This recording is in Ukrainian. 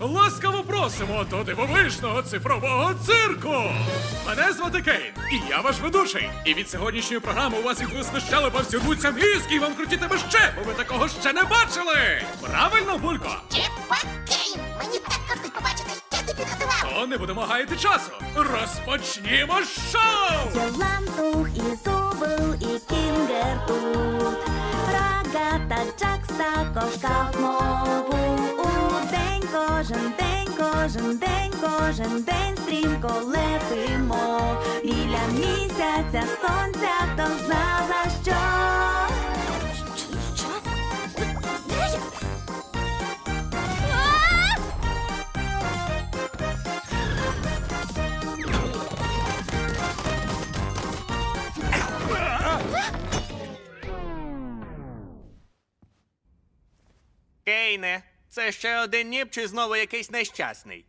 Ласкаво просимо до дивовижного цифрового цирку! Мене звати Кейн, і я ваш ведучий. І від сьогоднішньої програми у вас відвисли щелепа всі рвуться мізки, і вам крутітиме ще, бо ви такого ще не бачили! Правильно, Булько? Чепак Кейн! Мені так кортить побачити, що ти підготував! То не будемо гаяти часу. Розпочнімо шоу! Йолантух і Зубл, і Кінгер тут. Рогата Джакс також кав мову у день, кожен день, кожен день, кожен день стрімко летимо. Біля місяця сонця, хто зна за що. Кейне, це ще один ніп чи знову якийсь нещасний?